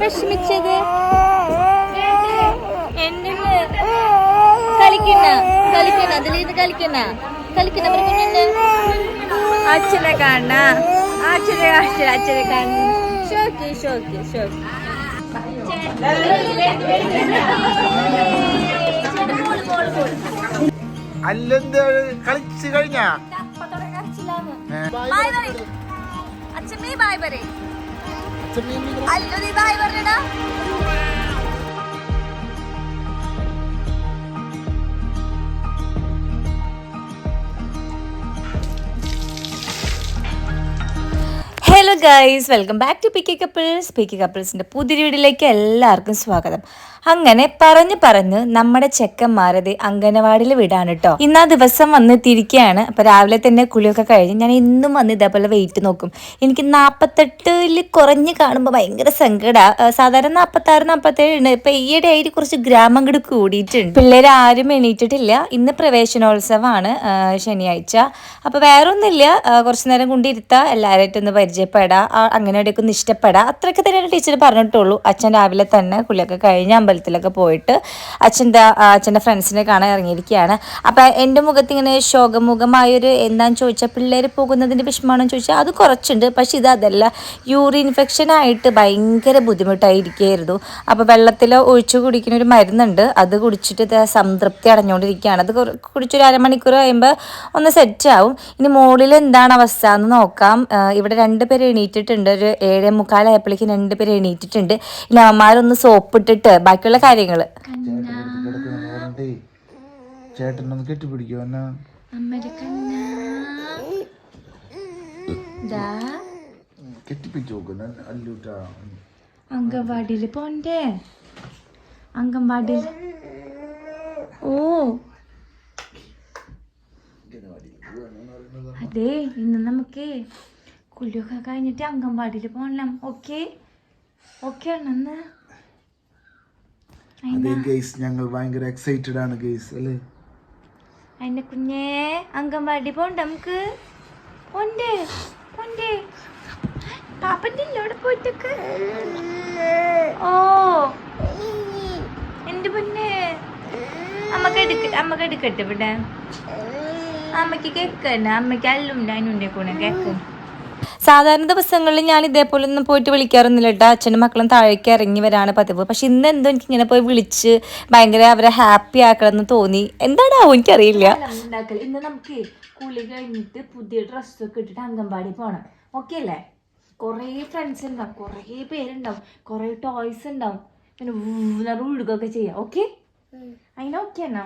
വിഷമിച്ചത്? എന്നെ കളിക്കുന്ന കളിക്കുന്ന അതിലിത് കളിക്കുന്ന കളിക്കുന്ന പറഞ്ഞിട്ടുണ്ട് അച്ഛനെ കാണണ അച്ഛനെ അച്ഛനെ അച്ഛനെ ഷോക്കി ഷോക്കി ഷോക്ക്. അല്ലെന്ത് കളിച്ചു കഴിഞ്ഞാ? അച്ഛമ്മേ ബായ് പറയ്. Hello guys welcome back to P K couples P K കപ്പിൾസിന്റെ പുതിയ വീഡിയോയിലേക്ക് എല്ലാവർക്കും സ്വാഗതം. അങ്ങനെ പറഞ്ഞു പറഞ്ഞ് നമ്മുടെ ചെക്കന്മാരത് അംഗനവാടിയിൽ വിടാണ് കേട്ടോ ഇന്ന് ദിവസം വന്ന് തിരിക്കുകയാണ് അപ്പോൾ രാവിലെ തന്നെ കുളിയൊക്കെ കഴിഞ്ഞ് ഞാൻ ഇന്നും വന്ന് ഇതേപോലെ വെയിറ്റ് നോക്കും. എനിക്ക് നാൽപ്പത്തെട്ടിൽ കുറഞ്ഞ് കാണുമ്പോൾ ഭയങ്കര സങ്കടമാണ് സാധാരണ നാൽപ്പത്താറ് നാൽപ്പത്തേഴ് ഉണ്ട് ഇപ്പം ഈയിടെ ആയിട്ട് കുറച്ച് ഗ്രാമം കൂടി കൂടിയിട്ടുണ്ട്. പിള്ളേർ ആരും എണീറ്റിട്ടില്ല. ഇന്ന് പ്രവേശനോത്സവമാണ് ശനിയാഴ്ച. അപ്പോൾ വേറെ ഒന്നുമില്ല കുറച്ച് നേരം കൊണ്ടിരുത്താം എല്ലാവരായിട്ടും ഒന്ന് പരിചയപ്പെടാം. അങ്ങനെ ഇടയ്ക്ക് ഒന്ന് ഇഷ്ടപ്പെടാം. അത്രയൊക്കെ തന്നെയാണ് ടീച്ചർ പറഞ്ഞിട്ടുള്ളൂ. അച്ഛൻ രാവിലെ തന്നെ കുളിയൊക്കെ കഴിഞ്ഞ് അമ്പലത്തിലൊക്കെ പോയിട്ട് അച്ഛന്റെ അച്ഛന്റെ ഫ്രണ്ട്സിനെ കാണാൻ ഇറങ്ങിയിരിക്കുകയാണ്. അപ്പോൾ എന്റെ മുഖത്ത് ഇങ്ങനെ ശോകമുഖമായൊരു എന്താണെന്ന് ചോദിച്ചാൽ പിള്ളേർ പോകുന്നതിന്റെ വിഷമാണെന്ന് ചോദിച്ചാൽ അത് കുറച്ചുണ്ട്. പക്ഷേ ഇത് അതല്ല. യൂറിൻ ഇൻഫെക്ഷൻ ആയിട്ട് ഭയങ്കര ബുദ്ധിമുട്ടായിരിക്കുകയായിരുന്നു അപ്പോൾ വെള്ളത്തിൽ ഒഴിച്ചു കുടിക്കുന്ന ഒരു മരുന്നുണ്ട്. അത് കുടിച്ചിട്ട് സംതൃപ്തി അടഞ്ഞുകൊണ്ടിരിക്കുകയാണ് അത് കുടിച്ചൊരു അരമണിക്കൂർ കഴിയുമ്പോൾ ഒന്ന് സെറ്റ് ആവും. ഇനി മുകളിൽ എന്താണ് അവസ്ഥ എന്ന് നോക്കാം. ഇവിടെ രണ്ട് പേര് എണീറ്റിട്ടുണ്ട്. ഒരു ഏഴേ മുക്കാലായപ്പോഴേക്കും രണ്ട് പേര് എണീറ്റിട്ടുണ്ട്. ഇനി അവന്മാരൊന്ന് സോപ്പിട്ടിട്ട് ബാക്കിയുള്ള കാര്യങ്ങൾ അംഗൻവാടിയിൽ ചേട്ടനൊന്ന് കെട്ടിപ്പിടിക്കോ എന്നാ കെട്ടിപ്പിടിച്ച് നോക്കുന്ന അല്ലൂട്ടാ. അംഗൻവാടിയിൽ പോണ്ടേ? അംഗൻവാടിയിൽ. ഓ. അതെ ഇന്ന് നമുക്ക് കുളിയൊക്കെ കഴിഞ്ഞിട്ട് അംഗൻവാടിയിൽ പോണം. ഓക്കെ? ഓക്കെ ആണെന്ന് അതെ ഗെയ്സ് ഞങ്ങൾ ഭയങ്കര എക്സൈറ്റഡ് ആണ് ഗെയ്സ് അല്ലേ? അതിന്റെ കുഞ്ഞേ അംഗൻവാടി പോണ്ട നമുക്ക്. പോണ്ടേ പോണ്ടേ. പാപ്പന്റെ ഇല്ലോടെ പോയിട്ടൊക്കെ. ഓ എന്റെ പൊന്നെ? അമ്മയ്ക്ക് എടുക്ക അമ്മയ്ക്ക് എടുക്കട്ടെ ഇവിടെ. അമ്മയ്ക്ക് കേക്കന്നെ അമ്മയ്ക്ക് അല്ലും കൂടെ കേക്കണം സാധാരണ ദിവസങ്ങളിൽ ഞാൻ ഇതേപോലെ ഒന്നും പോയിട്ട് വിളിക്കാറൊന്നുമില്ല കേട്ടോ. അച്ഛനും മക്കളും താഴേക്ക് ഇറങ്ങി വരാണ് പതിവ്. പക്ഷെ ഇന്ന് എന്തോ എനിക്ക് ഇങ്ങനെ പോയി വിളിച്ച് ഭയങ്കര അവരെ ഹാപ്പി ആക്കണമെന്ന് തോന്നി. എന്താണാവും എനിക്കറിയില്ല. ഇന്ന് നമുക്ക് കുളി കഴിഞ്ഞിട്ട് പുതിയ ഡ്രസ്സൊക്കെ ഇട്ടിട്ട് അംഗൻവാടി പോകണം ഓക്കെ അല്ലേ? കുറേ ഫ്രണ്ട്സ് ഉണ്ടാവും. കുറേ പേരുണ്ടാവും. കുറേ ടോയ്സ് ഉണ്ടാവും. പിന്നെ ഊന്നറ ഉഴുകൊക്കെ ചെയ്യാം. ഓക്കെ? അതിന് ഓക്കെ എന്നാ?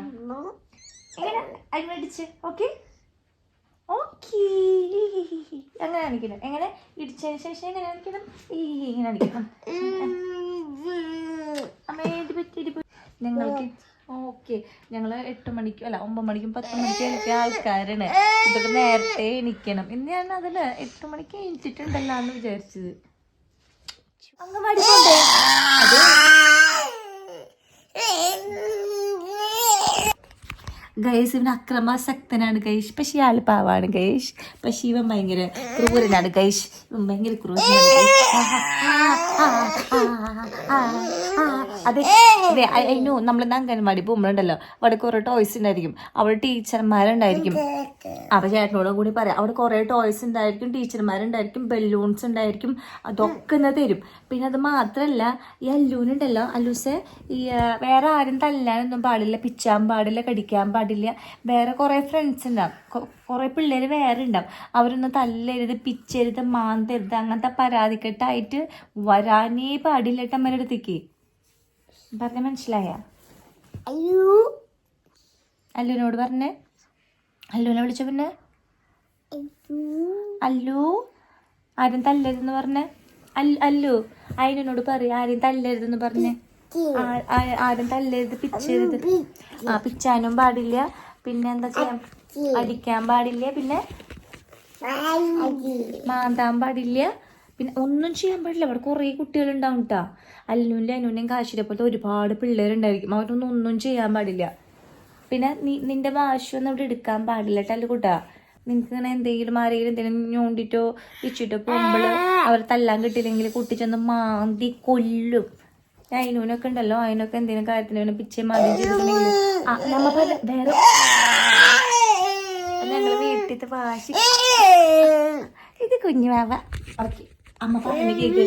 എങ്ങനെ? അതിനടിച്ച് ഓക്കെ? ഓക്കേ. അങ്ങനെ കാണിക്കണം എങ്ങനെ? ഇടിച്ചതിന് ശേഷം എങ്ങനെ കാണിക്കണം ഈ ഇങ്ങനെ കാണിക്കണം പറ്റി. ഞങ്ങൾക്ക് ഓക്കെ. ഞങ്ങൾ എട്ട് മണിക്കും അല്ല ഒമ്പത് മണിക്കും പത്ത് മണിക്കും എനിക്ക് ആൾക്കാരാണ്. ഇതൊക്കെ നേരത്തെ എണീക്കണം. ഇന്ന് ഞാൻ അതിൽ എട്ട് മണിക്ക് എണീറ്റിട്ടുണ്ടല്ലോ എന്ന് വിചാരിച്ചത്. അംഗൻവാടി അത്. ഗൈസ് ഇവൻ അക്രമാസക്തനാണ് ഗൈഷ് പക്ഷെ ഇയാൾ പാവാണ് ഗൈഷ് പക്ഷെ ഇവൻ ഭയങ്കര ക്രൂരനാണ് ഗൈഷ് ഇവൻ ഭയങ്കര ക്രൂരനാണ്. അതെ അതെ അതിനു നമ്മൾ അംഗൻവാടി പോകുമ്പോഴുണ്ടല്ലോ അവിടെ കുറേ ടോയ്സ് ഉണ്ടായിരിക്കും. അവിടെ ടീച്ചർമാരുണ്ടായിരിക്കും. അവ ചേട്ടനോടും കൂടി പറയാം. അവിടെ കുറേ ടോയ്സ് ഉണ്ടായിരിക്കും ടീച്ചർമാരുണ്ടായിരിക്കും ബലൂൺസ് ഉണ്ടായിരിക്കും. അതൊക്കെ ഇന്ന് തരും. പിന്നെ അത് മാത്രമല്ല ഈ അല്ലൂനുണ്ടല്ലോ അല്ലൂസെ ഈ വേറെ ആരും തല്ലാനൊന്നും പാടില്ല. പിച്ചാൻ പാടില്ല കടിക്കാൻ പാടില്ല. വേറെ കുറേ ഫ്രണ്ട്സ് ഉണ്ടാവും. കുറെ കുറേ പിള്ളേർ വേറെ ഉണ്ടാവും. അവരൊന്നും തല്ലരുത് പിച്ചരുത് മാന്തരുത് അങ്ങനത്തെ പരാതിക്കെട്ടായിട്ട് വരാനേ പാടില്ല ഏട്ടന്മാരുടെ അടുത്തേക്ക്. പറഞ്ഞ മനസ്സിലായ? അല്ലുവിനോട് പറഞ്ഞേ. അല്ലുവിനെ വിളിച്ച പിന്നെ? അല്ലു ആരും തല്ലരുതെന്ന് പറഞ്ഞേ. അല്ല അയിനോട് പറയും ആരും തല്ലരുതെന്ന് പറഞ്ഞേ. ആരും തല്ലരുത് പിച്ചരുത്. ആ പിച്ചാനും പാടില്ല. പിന്നെ എന്താ ചെയ്യാം? അടിക്കാൻ പാടില്ല. പിന്നെ മാന്താൻ പാടില്ല. പിന്നെ ഒന്നും ചെയ്യാൻ പാടില്ല. അവിടെ കുറേ കുട്ടികളുണ്ടാവും കേട്ടാ അല്ലുവിന്റെ അനുവിന്റെയും കാശിനെ പോലത്തെ ഒരുപാട് പിള്ളേരുണ്ടായിരിക്കും. അവരൊന്നും ഒന്നും ചെയ്യാൻ പാടില്ല. പിന്നെ നീ നിന്റെ വാശിയൊന്നും അവിടെ എടുക്കാൻ പാടില്ല കേട്ടോ അല്ല കൂട്ടാ നിങ്ങൾക്ക് ഇങ്ങനെ എന്തെങ്കിലും ആരെങ്കിലും എന്തെങ്കിലും ഞോണ്ടിട്ടോ ഇച്ചിട്ടോ പോകുമ്പോൾ അവർ തല്ലാൻ കിട്ടിയില്ലെങ്കിൽ കുട്ടി ചെന്ന് മാന്തി കൊല്ലും. അതിനൊക്കെ ഉണ്ടല്ലോ അതിനൊക്കെ എന്തെങ്കിലും കാര്യത്തിന് വേണം പിച്ചേ മാന്തി വേറെ വീട്ടിലത്തെ വാശി. ഇത് കുഞ്ഞു വാവ ഓക്കെ അമ്മ പറഞ്ഞു കേക്ക്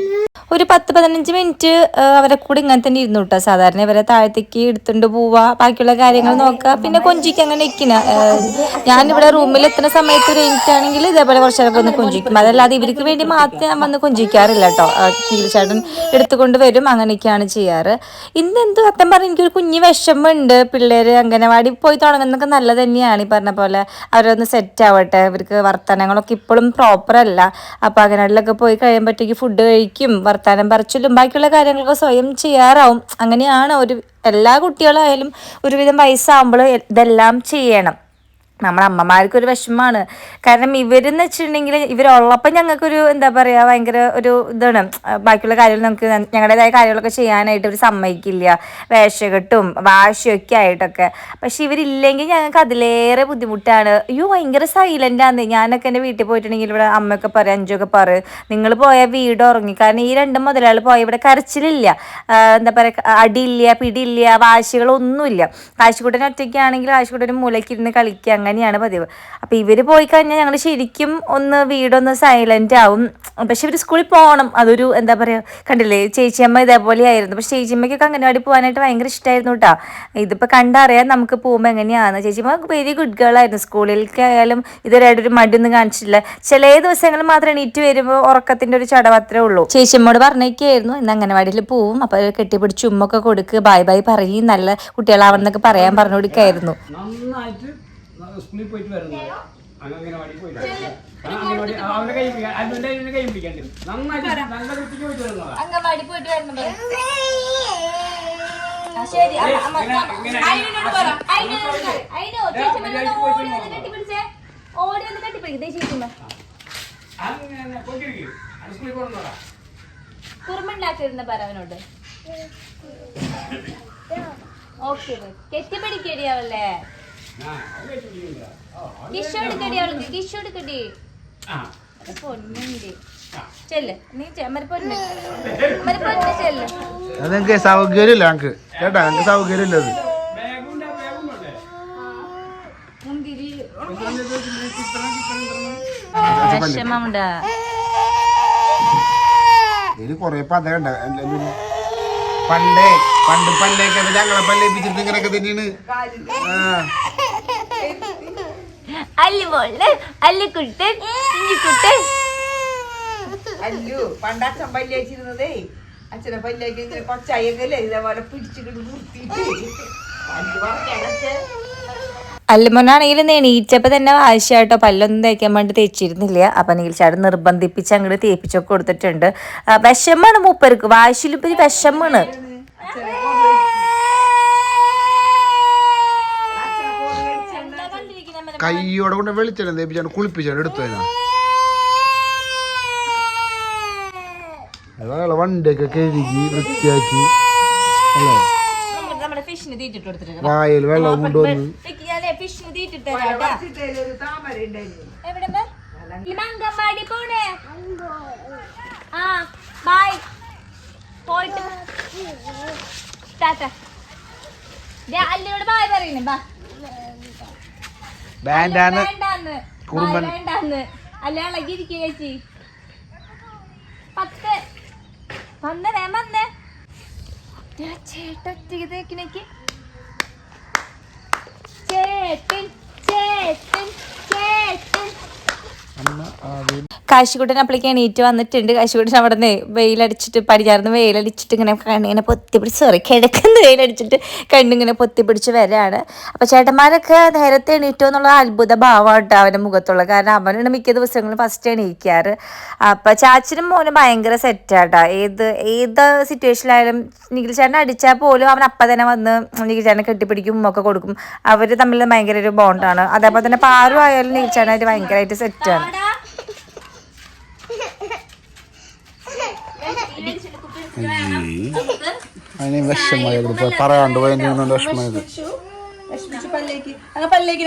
ഒരു പത്ത് പതിനഞ്ച് മിനിറ്റ് അവരെ കൂടെ ഇങ്ങനെ തന്നെ ഇരുന്നു കേട്ടോ സാധാരണ ഇവരെ താഴത്തേക്ക് എടുത്തുകൊണ്ട് പോവാ. ബാക്കിയുള്ള കാര്യങ്ങൾ നോക്കുക പിന്നെ കൊഞ്ചിക്ക് അങ്ങനെ ഇരിക്കണ ഞാനിവിടെ റൂമിൽ എത്തുന്ന സമയത്ത് ഒരു എനിക്കാണെങ്കിൽ ഇതേപോലെ കുറച്ച് നേരം ഒന്ന് കൊഞ്ചിക്കും. അതല്ലാതെ ഇവർക്ക് വേണ്ടി മാത്രം ഞാൻ വന്ന് കൊഞ്ചിക്കാറില്ല കേട്ടോ തീർച്ചയായിട്ടും എടുത്തുകൊണ്ട് വരും. അങ്ങനെയൊക്കെയാണ് ചെയ്യാറ്. ഇന്ന് എന്ത് സത്യം പറഞ്ഞാൽ എനിക്കൊരു കുഞ്ഞ് വിഷമമുണ്ട്. പിള്ളേർ അംഗനവാടി പോയി തുടങ്ങുന്നൊക്കെ നല്ലത് തന്നെയാണ്. ഈ പറഞ്ഞ പോലെ അവരൊന്ന് സെറ്റ് ആവട്ടെ. ഇവർക്ക് വർത്തമാനങ്ങളൊക്കെ ഇപ്പോഴും പ്രോപ്പർ അല്ല. അപ്പോൾ അംഗനവാടിയിലൊക്കെ പോയി കഴിയുമ്പോഴത്തേക്ക് ഫുഡ് കഴിക്കും. വർത്തമാനം പറിച്ചിലും ബാക്കിയുള്ള കാര്യങ്ങളൊക്കെ സ്വയം ചെയ്യാറാവും. അങ്ങനെയാണ് ഒരു എല്ലാ കുട്ടികളായാലും ഒരുവിധം വയസ്സാകുമ്പോൾ ഇതെല്ലാം ചെയ്യണം. നമ്മുടെ അമ്മമാർക്ക് ഒരു വിഷമമാണ്. കാരണം ഇവരെന്ന് വെച്ചിട്ടുണ്ടെങ്കിൽ ഇവരുള്ളപ്പോൾ ഞങ്ങൾക്കൊരു എന്താ പറയുക ഭയങ്കര ഒരു ഇതാണ്. ബാക്കിയുള്ള കാര്യങ്ങൾ നമുക്ക് ഞങ്ങളുടേതായ കാര്യങ്ങളൊക്കെ ചെയ്യാനായിട്ട് ഇവർ സമ്മതിക്കില്ല. വേഷകെട്ടും വാശിയൊക്കെ ആയിട്ടൊക്കെ. പക്ഷെ ഇവരില്ലെങ്കിൽ ഞങ്ങൾക്ക് അതിലേറെ ബുദ്ധിമുട്ടാണ്. അയ്യോ ഭയങ്കര ആണ് ഞാനൊക്കെ എന്റെ വീട്ടിൽ പോയിട്ടുണ്ടെങ്കിൽ ഇവിടെ അമ്മയൊക്കെ പറയും അഞ്ചൊക്കെ പറ നിങ്ങൾ പോയ വീട് ഉറങ്ങി. കാരണം ഈ രണ്ട് മുതലാൾ പോയ ഇവിടെ കരച്ചിലില്ല. എന്താ പറയുക അടിയില്ല പിടിയില്ല വാശികളൊന്നുമില്ല. കാശിക്കുട്ടൻ ഒറ്റയ്ക്കാണെങ്കിൽ കാശിക്കുട്ടൻ മൂലയ്ക്കിരുന്ന് കളിക്കുക അങ്ങനെയാണ് പതിവ്. അപ്പോൾ ഇവർ പോയി കഴിഞ്ഞാൽ ഞങ്ങൾ ശരിക്കും ഒന്ന് വീടൊന്ന് സൈലന്റ് ആവും. പക്ഷെ ഇവർ സ്കൂളിൽ പോകണം അതൊരു എന്താ പറയുക കണ്ടില്ലേ? ചേച്ചിയമ്മ ഇതേപോലെ ആയിരുന്നു. പക്ഷെ ചേച്ചിയമ്മയ്ക്കൊക്കെ അംഗനവാടി പോകാനായിട്ട് ഭയങ്കര ഇഷ്ടമായിരുന്നു കേട്ടോ ഇതിപ്പോൾ കണ്ടറിയാം നമുക്ക് പോകുമ്പോൾ എങ്ങനെയാണ്? ചേച്ചിയമ്മ വെരി ഗുഡ് ഗേൾ ആയിരുന്നു. സ്കൂളിലേക്കായാലും ഇതുവരെയായിട്ട് ഒരു മടിയൊന്നും കാണിച്ചിട്ടില്ല. ചില ദിവസങ്ങളിൽ മാത്രം എണീറ്റ് വരുമ്പോൾ ഉറക്കത്തിന്റെ ഒരു ചടവത്രേ അത്രേ ഉള്ളൂ. ചേച്ചിയമ്മോട് പറഞ്ഞേക്കായിരുന്നു. ഇന്ന് അംഗനവാടിയിൽ പോവും. അപ്പോൾ കെട്ടിപ്പിടിച്ച് ഉമ്മൊക്കെ കൊടുക്കുക ബൈ ബൈ പറയും. നല്ല കുട്ടികളാവണമെന്നൊക്കെ പറയാൻ പറഞ്ഞു കൊടുക്കായിരുന്നു നന്നായിട്ട് സ്കൂളിൽ പോയിട്ട് വരുന്നത്. അംഗനവാടി പോയിട്ട് അംഗനവാടി കൈ പിടിക്കാൻ അതിന്റെ അതിന്റെ കൈ പിടിക്കാൻ നന്നായിട്ട് നല്ല വൃത്തിക്ക് പോയിട്ട് വരുന്നതാ. അംഗൻവാടി പോയിട്ട് വരണം ശരി അമ്മ, അമ്മ, ഇങ്ങനെ- അയിനോട് പറ. അയിനോട് പറ. അയിനോ, ചേച്ചി വന്ന് ഓടി വന്ന് കെട്ടിപ്പിടിച്ചേ. ഓടി വന്ന് കെട്ടിപ്പിടിക്ക്. ദേ ചേച്ചിമ്മ. അങ്ങനെ പോയിട്ടിരിക്കും. അത് സ്കൂളിൽ പോകുന്നതാ. കുറുമ്പുണ്ടാക്കിയിരുന്ന പറ അവനോട് ഓക്കെ കെട്ടിപ്പിടിക്കടി അവളെ ആ അത് വെച്ചിട്ടില്ല കിഷു എടുക്കടി അവൾക്ക് കിഷു എടുക്കടി ആ. പൊന്നുണ്ട് ചെല്ല് നീ ചെമ്മര പൊന്ന്. ചെമ്മര പൊന്ന് ചെല്ല്. അത് നിങ്ങൾക്ക് സൗകര്യമില്ല ഞങ്ങക്ക്. കേട്ടാ ഞങ്ങക്ക് സൗകര്യമില്ല അത്. ബാഗുണ്ട് കൊറേ പതയുണ്ട് പണ്ടേ പണ്ട് പല്ലേക്ക് ഞങ്ങളെ പല്ലേപ്പിച്ചിട്ട് ഇങ്ങനെയൊക്കെ തന്നെയാണ്. ആ. അല്ലു മോൾ അല്ലു കുട്ടൻ അല്ലു പണ്ട് അച്ഛൻ പല്ലേച്ചിരുന്നതേ അച്ഛനെ പല്ലിയാക്കി ഇങ്ങനെ കൊച്ചായെങ്കിലേ ഇതേപോലെ പിടിച്ചിട്ട് നിർത്തിയിട്ട്. അല്ലു പറഞ്ഞ അല്ലുമോനാണെങ്കിൽ എണീറ്റപ്പോൾ തന്നെ വാശിയായിട്ടോ പല്ലൊന്നും തേക്കാൻ വേണ്ടി തേച്ചിരുന്നില്ല. അപ്പം നീൽച്ചാട് നിർബന്ധിപ്പിച്ച് അങ്ങോട്ട് തേപ്പിച്ചൊക്കെ കൊടുത്തിട്ടുണ്ട്. വിഷമാണ് മൂപ്പർക്ക്. വാശിയിലിപ്പോൾ വിഷമാണ്. കൈയോടെ കൊണ്ട് വെളിച്ചെണ്ണ തേപ്പിച്ചാണ് കുളിപ്പിച്ചാണ് എടുത്തു അയാളെ വണ്ടിയൊക്കെ കഴുകി വൃത്തിയാക്കി. അല്ലേ? വായിൽ വെള്ളം കൊണ്ടുവന്ന് പോയിട്ട്. ടാറ്റ. അല്ലിനോട് ബായ് പറയുന്നേ ബാ. വേണ്ടാന്ന് കുറുമ്പൻ. അല്ല ഇളകിയിരിക്കുക ചേച്ചി. പത്ത്. വന്ന് വേ വന്ന്. ചേട്ടൻ ഒറ്റയ്ക്ക് തേക്കിനേക്ക് ചേട്ടൻ ചേട്ടൻ ചേട്ടൻ. കാശിക്കുട്ടൻ അപ്പളേക്ക് എണീറ്റ് വന്നിട്ടുണ്ട്. കാശിക്കുട്ടൻ അവിടെ നിന്ന് വെയിലടിച്ചിട്ട് പടിഞ്ഞാറുന്ന് വെയിലടിച്ചിട്ട് ഇങ്ങനെ കണ്ണിങ്ങനെ പൊത്തിപ്പിടിച്ച് സോറി കിഴക്കുന്ന വെയിലടിച്ചിട്ട് കണ്ണിങ്ങനെ പൊത്തിപ്പിടിച്ച് വരാണ്. അപ്പോൾ ചേട്ടന്മാരൊക്കെ നേരത്തെ എണീറ്റോ എന്നുള്ള അത്ഭുത ഭാവമായിട്ട് അവന്റെ മുഖത്തുള്ള കാരണം അവനാണ് മിക്ക ദിവസങ്ങളും ഫസ്റ്റ് എണീക്കാറ്. അപ്പോൾ ചാച്ചനും മോനും ഭയങ്കര സെറ്റാട്ടോ ഏത് ഏത് സിറ്റുവേഷനിലായാലും നിഖിൽ ചേട്ടൻ അടിച്ചാൽ പോലും അവൻ അപ്പം തന്നെ വന്ന് നിഖിൽ ചേട്ടനെ കെട്ടിപ്പിടിക്കും ഒക്കെ കൊടുക്കും. അവർ തമ്മിൽ ഭയങ്കര ഒരു ബോണ്ടാണ് അതേപോലെ തന്നെ പാറു ആയാലും നിഖിൽ ചേട്ടനായിട്ട് ഭയങ്കരമായിട്ട് സെറ്റാണ് അതിന് വിഷമമായത് പറയാണ്ട് പോയതിന് വിഷമമായത്. വിഷമിച്ച് പല്ലേക്ക് അങ്ങ് പല്ലേക്ക്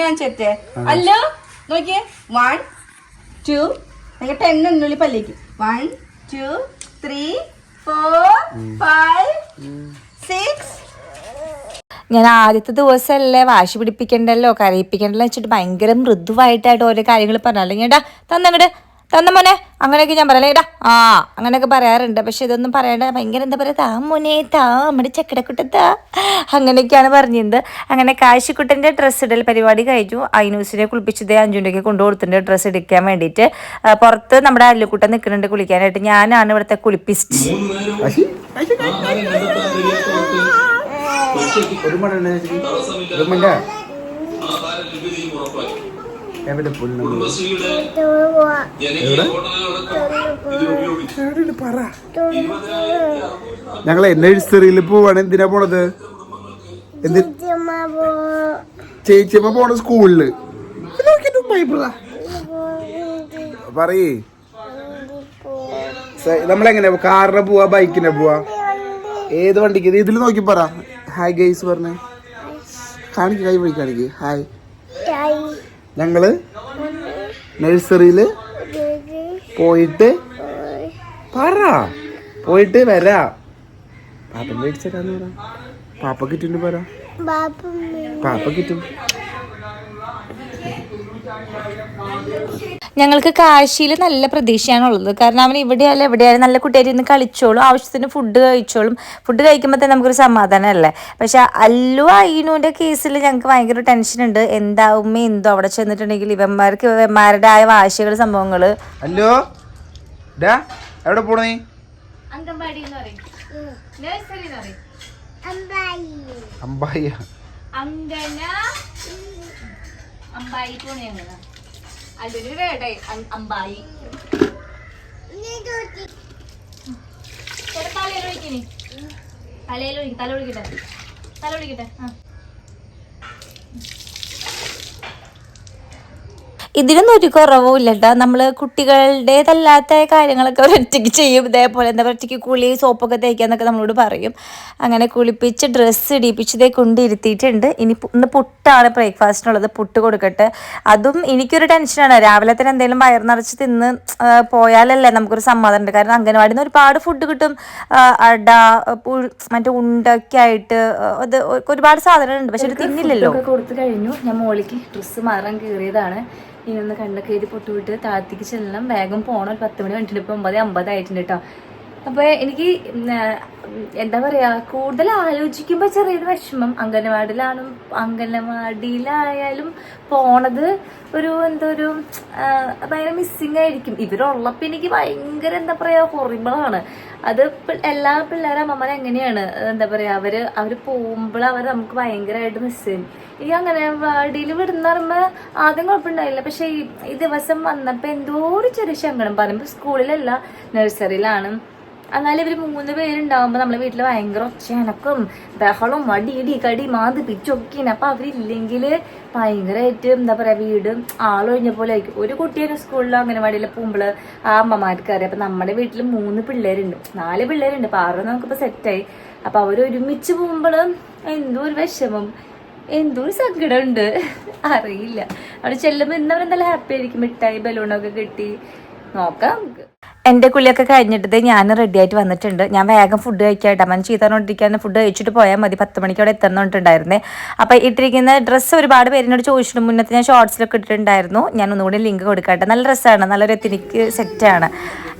അല്ലോ നോക്കിയേ. വൺ ടു ടെൻ ഉള്ളിൽ പല്ലേക്ക് one two three four five six ഞാൻ ആദ്യത്തെ ദിവസമല്ലേ വാശി പിടിപ്പിക്കണ്ടല്ലോ കരയിപ്പിക്കണ്ടല്ലോ വെച്ചിട്ട് ഭയങ്കര മൃദുവായിട്ടായിട്ട് ഓരോ കാര്യങ്ങൾ പറഞ്ഞു അല്ലെങ്കിൽ ഏട്ടാ തന്നങ്ങട് തന്ന മോനെ അങ്ങനെയൊക്കെ ഞാൻ പറയാം ഏടാ ആ അങ്ങനെയൊക്കെ പറയാറുണ്ട്. പക്ഷെ ഇതൊന്നും പറയാണ്ട്. ഭയങ്കര എന്താ പറയുക താ മോനെ താ നമ്മുടെ ചക്കടക്കുട്ടത്താ അങ്ങനെയൊക്കെയാണ് പറഞ്ഞത് അങ്ങനെ കാശിക്കുട്ടന്റെ ഡ്രസ്സ് ഇടൽ പരിപാടി കഴിഞ്ഞു. ഐനൂസിനെ കുളിപ്പിച്ചത് അഞ്ചുണ്ടൊക്കെ കൊണ്ടു കൊടുത്തിട്ടുണ്ട് ഡ്രസ്സ് എടുക്കാൻ വേണ്ടിയിട്ട്. പുറത്ത് നമ്മുടെ അല്ലുക്കുട്ടൻ നിൽക്കുന്നുണ്ട് കുളിക്കാനായിട്ട്. ഞാനാണ് ഇവിടുത്തെ കുളിപ്പിസ്റ്റ് ഒരു മണി ഒരു മണ്ട എവിടെ? പുല്ല് എവിടെ പറ. ഞങ്ങളെ നഴ്സറിയിൽ പോവാണ്. എന്തിനാ പോണത്? എന്തി? ചേച്ചിയമ്മ പോണ സ്കൂളിൽ. പറയേ. നമ്മളെങ്ങനെ കാറിനെ പോവാ? ബൈക്കിനെ പോവാ? ഏത് വണ്ടിക്ക്? ഇത് ഇതിൽ നോക്കി പറ. ഹായ് ഗൈസ് പറഞ്ഞേ. കാണിക്ക് കൈ വഴി കാണിക്ക്. ഹായ് ഞങ്ങൾ നഴ്സറിയിൽ പോയിട്ട് പറ. പോയിട്ട് വരാ. പാപ്പ മേടിച്ചു പറ. പാപ്പ കിറ്റുണ്ട് പറ. പാപ്പ കിറ്റും ഞങ്ങൾക്ക് കാശിയിൽ നല്ല പ്രതീക്ഷയാണുള്ളത്. കാരണം അവൻ ഇവിടെയായാലും എവിടെയായാലും നല്ല കുട്ടിയായിട്ട് ഇന്ന് കളിച്ചോളും ആവശ്യത്തിന് ഫുഡ് കഴിച്ചോളും. ഫുഡ് കഴിക്കുമ്പോൾ തന്നെ നമുക്കൊരു സമാധാനമല്ലേ? പക്ഷെ അല്ലു അയിനുവിന്റെ കേസിൽ ഞങ്ങൾക്ക് ഭയങ്കര ടെൻഷൻ ഉണ്ട്. എന്താവും എന്തോ അവിടെ ചെന്നിട്ടുണ്ടെങ്കിൽ ഇവന്മാർക്ക് ഇവന്മാരുടെ ആയ വാശികൾ സംഭവങ്ങൾ അല്ലോ അമ്പായി എവിടെ പോണ നീ? അംഗൻവാടി എന്ന് പറയും. നഴ്സറി എന്ന് പറയും അമ്പായ അങ്കന അമ്പായി പോണ അതൊരു വേടേ അമ്പായി. തലയിൽ ഒഴിക്കിനി തലയിൽ ഒഴിക്കും തല ഒഴിക്കട്ടെ? തല ഒഴിക്കട്ടെ? ആ. ഇതിനൊന്നും ഒരു കുറവും ഇല്ല കേട്ടോ നമ്മൾ കുട്ടികളുടേതല്ലാത്ത കാര്യങ്ങളൊക്കെ ഒരൊറ്റയ്ക്ക് ചെയ്യും. ഇതേപോലെ എന്താ ഒറ്റയ്ക്ക് കുളി സോപ്പൊക്കെ തേക്കാന്നൊക്കെ നമ്മളോട് പറയും. അങ്ങനെ കുളിപ്പിച്ച് ഡ്രസ്സ് ഇടിപ്പിച്ച് ഇതേ കൊണ്ടിരുത്തിയിട്ടുണ്ട് ഇനി ഇന്ന് പുട്ടാണ് ബ്രേക്ക്ഫാസ്റ്റിനുള്ളത്. പുട്ട് കൊടുക്കട്ടെ. അതും എനിക്കൊരു ടെൻഷനാണ് രാവിലെ തന്നെ എന്തെങ്കിലും വയർ നിറച്ച് തിന്ന് പോയാലല്ലേ നമുക്കൊരു സമാധാനം ഉണ്ട്. കാരണം അംഗനവാടിയിൽ നിന്ന് ഒരുപാട് ഫുഡ് കിട്ടും. അട മറ്റേ ഉണ്ടൊക്കെ ആയിട്ട് അത് ഒരുപാട് സാധനങ്ങളുണ്ട്. പക്ഷെ ഒരു തിന്നില്ലല്ലോ. കൊടുത്തു കഴിഞ്ഞു. ഞാൻ മോളിക്ക് ഡ്രസ്സ് മാറാൻ കയറിയതാണ് ഇനി ഒന്ന് കണ്ണൊക്കെ എഴുതി പൊട്ടുവിട്ട് താഴത്തേക്ക് ചെല്ലണം. വേഗം പോകണം ഒരു പത്ത് മണി കഴിഞ്ഞിട്ട് ഇപ്പം ഒമ്പത് അമ്പതായിട്ടുണ്ട് കേട്ടോ അപ്പോൾ എനിക്ക് എന്താ പറയുക കൂടുതൽ ആലോചിക്കുമ്പോൾ ചെറിയൊരു വിഷമം. അംഗനവാടിയിലാണ് അംഗനവാടിയിലായാലും പോണത് ഒരു എന്തോ ഒരു ഭയങ്കര മിസ്സിങ് ആയിരിക്കും. ഇവരുള്ളപ്പോൾ എനിക്ക് ഭയങ്കര എന്താ പറയുക ഹൊറിബിളാണ് അത് എല്ലാ പിള്ളേരും അമ്മമാരും എങ്ങനെയാണ് എന്താ പറയുക അവർ അവർ പോകുമ്പോൾ അവർ നമുക്ക് ഭയങ്കരമായിട്ട് മിസ് ചെയ്യും. ഈ അംഗനവാടിയിൽ വിടുന്ന പറയുമ്പോൾ ആദ്യം കുഴപ്പമുണ്ടായില്ല. പക്ഷെ ഈ ദിവസം വന്നപ്പോൾ എന്തോ ഒരു ചെറിയ ശങ്കടം പറയുമ്പോൾ സ്കൂളിലല്ല നഴ്സറിയിലാണ് എന്നാലും ഇവർ മൂന്ന് പേരുണ്ടാവുമ്പോൾ നമ്മളെ വീട്ടിൽ ഭയങ്കര ഒച്ചയനക്കും ബഹളം വടി ഇടി കടി മാന്ത് പിച്ചൊക്കെയാണ്. അപ്പം അവരില്ലെങ്കിൽ ഭയങ്കരമായിട്ട് എന്താ പറയാ വീട് ആളൊഴിഞ്ഞ പോലെ ആയിരിക്കും. ഒരു കുട്ടിയെ സ്കൂളിലോ അംഗനവാടിയിലോ പോകുമ്പോൾ ആ അമ്മമാർക്ക് അറിയാം. അപ്പം നമ്മുടെ വീട്ടിൽ മൂന്ന് പിള്ളേരുണ്ട്. നാല് പിള്ളേരുണ്ട്. അപ്പം ആറ് നമുക്കിപ്പോൾ സെറ്റായി അപ്പം അവർ ഒരുമിച്ച് പോകുമ്പോൾ എന്തോ ഒരു വിഷമം എന്തോ ഒരു സങ്കടമുണ്ട്. അറിയില്ല. അവിടെ ചെല്ലുമ്പോൾ ഇന്നവരെന്തായാലും ഹാപ്പി ആയിരിക്കും? മിഠായി ബലൂണൊക്കെ കിട്ടി. നോക്കാം നമുക്ക്. എന്റെ കുളിയൊക്കെ കഴിഞ്ഞിട്ട് ഞാൻ റെഡി ആയിട്ട് വന്നിട്ടുണ്ട്. ഞാൻ വേഗം ഫുഡ് കഴിക്കായിട്ട് അമ്മ ചീത്തനോണ്ടിരിക്കാൻ ഫുഡ് കഴിച്ചിട്ട് പോയാൽ മതി. പത്ത് മണിക്ക് അവിടെ എത്തണമെന്നുണ്ടായിരുന്നേ അപ്പോൾ ഇട്ടിരിക്കുന്ന ഡ്രസ്സ് ഒരുപാട് പേരിനോട് ചോദിച്ചിട്ട് മുന്നത്തെ ഞാൻ ഷോർട്സിലൊക്കെ ഇട്ടിട്ടുണ്ടായിരുന്നു. ഞാൻ ഒന്നുകൂടി ലിങ്ക് കൊടുക്കട്ടെ നല്ല ഡ്രസ്സാണ് നല്ലൊരു എത്തിനിക്ക് സെറ്റാണ്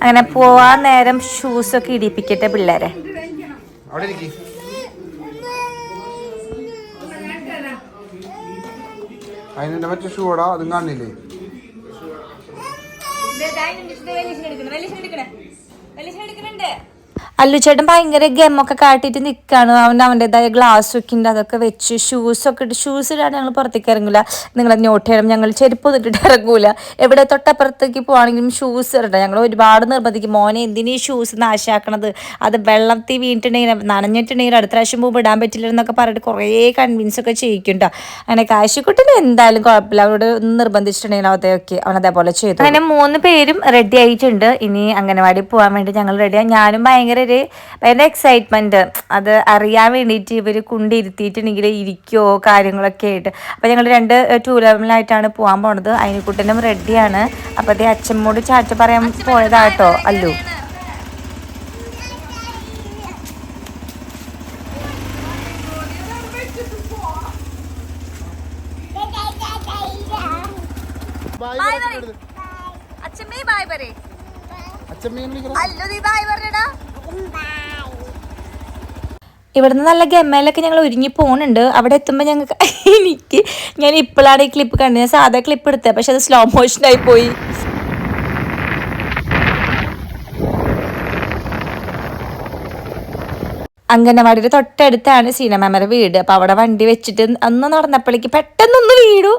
അങ്ങനെ പോവാൻ നേരം ഷൂസൊക്കെ ഇടിപ്പിക്കട്ടെ പിള്ളേരെ. അതിനെ മറ്റേ ഷൂടാ അതും കാണില്ലേ? വെല്ലിശ്ശിനെടുക്കണം വെല്ലിശ്ശിനെടുക്കണേ എടുക്കണുണ്ട് അല്ലുചേട്ടൻ ഭയങ്കര ഗെമൊക്കെ കാട്ടിയിട്ട് നിൽക്കുകയാണ് അവൻ അവന്റെതായ ഗ്ലാസ് ഉണ്ട് അതൊക്കെ വെച്ച് ഷൂസൊക്കെ ഇട്ട് ഷൂസ് ഇടാണ്ട് ഞങ്ങൾ പുറത്തേക്ക് ഇറങ്ങില്ല നിങ്ങളെ നോട്ട് ചെയ്യണം ഞങ്ങൾ ചെരുപ്പ് ഇട്ടിട്ട് ഇറങ്ങൂല. എവിടെ തൊട്ടപ്പുറത്തേക്ക് പോവാണെങ്കിലും ഷൂസ് ഇടണ്ട. ഞങ്ങൾ ഒരുപാട് നിർബന്ധിക്കും. മോനെ എന്തിനീ ഷൂസ് നാശാക്കണത്? അത് വെള്ളത്തിൽ വീണിട്ടുണ്ടെങ്കിൽ നനഞ്ഞിട്ടുണ്ടെങ്കിൽ അടുത്ത പ്രാവശ്യം പോകുമ്പോൾ ഇടാൻ പറ്റില്ല എന്നൊക്കെ പറഞ്ഞിട്ട് കുറേ കൺവിൻസ് ഒക്കെ ചെയ്യിക്കും ട്ടോ. അങ്ങനെ കാശിക്കുട്ടിന് എന്തായാലും കുഴപ്പമില്ല. അവരോട് നിർബന്ധിച്ചിട്ടുണ്ടെങ്കിൽ അതൊക്കെ അവൻ അതേപോലെ ചെയ്തു അങ്ങനെ മൂന്ന് പേരും റെഡി ആയിട്ടുണ്ട്. ഇനി അംഗനവാടി പോകാൻ വേണ്ടി ഞങ്ങൾ റെഡിയാണ് ഞാനും ഭയങ്കര ഇവർ ഭയങ്കര എക്സൈറ്റ്മെന്റ് അത് അറിയാൻ വേണ്ടിയിട്ട് ഇവർ കൊണ്ടിരുത്തിയിട്ടുണ്ടെങ്കിൽ ഇരിക്കുമോ കാര്യങ്ങളൊക്കെ ആയിട്ട്. അപ്പോൾ ഞങ്ങൾ രണ്ട് ടൂ ലെവലിലായിട്ടാണ് പോകാൻ പോണത്. അതിനെക്കുട്ടനും റെഡിയാണ് അപ്പോൾ അതേ അച്ഛമ്മോട് ചാച്ച പറയാൻ പോയതാട്ടോ അല്ലു. അച്ഛമ്മേ ബായ് പറയേ. അച്ഛമ്മേ അല്ലു നീ ബായ് പറഞ്ഞടാ ഇവിടുന്ന് നല്ല ഗമ്മയിലൊക്കെ ഞങ്ങൾ ഒരുങ്ങി പോകുന്നുണ്ട് അവിടെ എത്തുമ്പോൾ ഞങ്ങൾക്ക് എനിക്ക് ഞാൻ ഇപ്പോഴാണ് ഈ ക്ലിപ്പ് കണ്ടത്. ഞാൻ സാധാ ക്ലിപ്പ് എടുത്തത് പക്ഷെ അത് സ്ലോ മോഷനായി പോയി. അംഗനവാടിയുടെ തൊട്ടടുത്താണ് സീനമാമയുടെ വീട്. അപ്പോൾ അവിടെ വണ്ടി വെച്ചിട്ട് അന്ന് നടന്നപ്പോഴേക്ക് പെട്ടെന്നൊന്ന് വീടു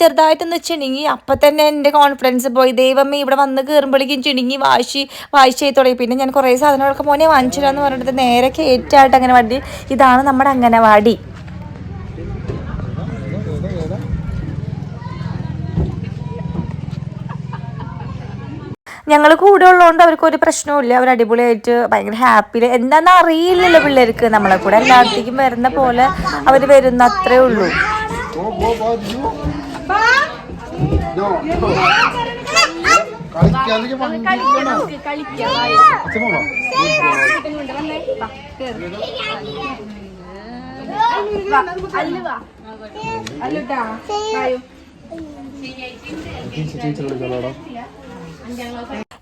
ചെറുതായിട്ടൊന്ന് ചിണുങ്ങി. അപ്പം തന്നെ എന്റെ കോൺഫിഡൻസ് പോയി. ദൈവമേ ഇവിടെ വന്ന് കയറുമ്പോഴേക്കും ചിണുങ്ങി വാശി വാശിയായി തുടങ്ങി. പിന്നെ ഞാൻ കുറേ സാധനങ്ങളൊക്കെ മോനെ വാങ്ങിച്ചില്ലാന്ന് പറഞ്ഞിട്ട് നേരെ കയറ്റായിട്ട് അംഗനവാടി. ഇതാണ് നമ്മുടെ അംഗനവാടി. ഞങ്ങൾ കൂടെ ഉള്ളതുകൊണ്ട് അവർക്ക് ഒരു പ്രശ്നവുമില്ല. അവർ അടിപൊളിയായിട്ട് ഭയങ്കര ഹാപ്പിയിൽ എന്താണെന്ന് അറിയില്ലല്ലോ പിള്ളേർക്ക് നമ്മളെ കൂടെ. എല്ലാത്തേക്കും വരുന്ന പോലെ അവർ വരുന്ന അത്രേ ഉള്ളൂ. പോ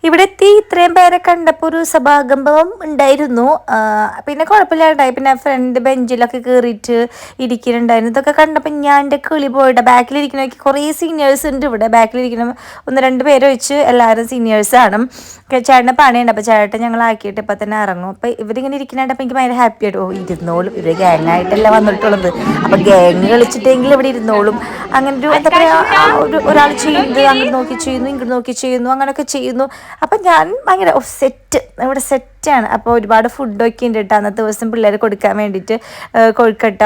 ഇവിടെ എത്തി ഇത്രയും പേരെ കണ്ടപ്പോൾ ഒരു സഭാകമ്പം ഉണ്ടായിരുന്നു. പിന്നെ കുഴപ്പമില്ലാണ്ടായി പിന്നെ ഫ്രണ്ട് ബെഞ്ചിലൊക്കെ കയറിയിട്ട് ഇരിക്കുന്നുണ്ടായിരുന്നു. ഇതൊക്കെ കണ്ടപ്പോൾ ഞാൻ എന്റെ കിളി പോയിട്ട് ബാക്കിലിരിക്കണൊക്കെ കുറേ സീനിയേഴ്സ് ഉണ്ട് ഇവിടെ. ബാക്കിലിരിക്കുന്ന ഒന്ന് രണ്ട് പേര് വെച്ച് എല്ലാവരും സീനിയേഴ്സാണ് ചേട്ടന്റെ പണിയുണ്ട്. അപ്പോൾ ചേട്ടൻ ഞങ്ങൾ ആക്കിയിട്ട് ഇപ്പം തന്നെ ഇറങ്ങും. അപ്പോൾ ഇവരിങ്ങനെ ഇരിക്കുന്നുണ്ടപ്പോൾ എനിക്ക് ഭയങ്കര ഹാപ്പി ആയിട്ട് ഓ ഇരുന്നോളും. ഇവർ ഗ്യാങ്ങായിട്ടല്ല വന്നിട്ടുള്ളത്. അപ്പോൾ ഗ്യാങ് കളിച്ചിട്ടെങ്കിൽ ഇവിടെ ഇരുന്നോളും. അങ്ങനെ ഒരു എന്താ പറയുക ഒരു ഒരാൾ ചെയ്യുന്നത് അങ്ങോട്ട് നോക്കി ചെയ്യുന്നു ഇങ്ങോട്ട് നോക്കി ചെയ്യുന്നു. അങ്ങനെയൊക്കെ ചെയ്യുന്നു. അപ്പം ഞാൻ ഭയങ്കര സെറ്റ് നമ്മുടെ സെറ്റാണ് അപ്പോൾ ഒരുപാട് ഫുഡൊക്കെ ഉണ്ട് കേട്ടോ. അന്നത്തെ ദിവസം പിള്ളേരെ കൊടുക്കാൻ വേണ്ടിയിട്ട് കൊഴുക്കട്ട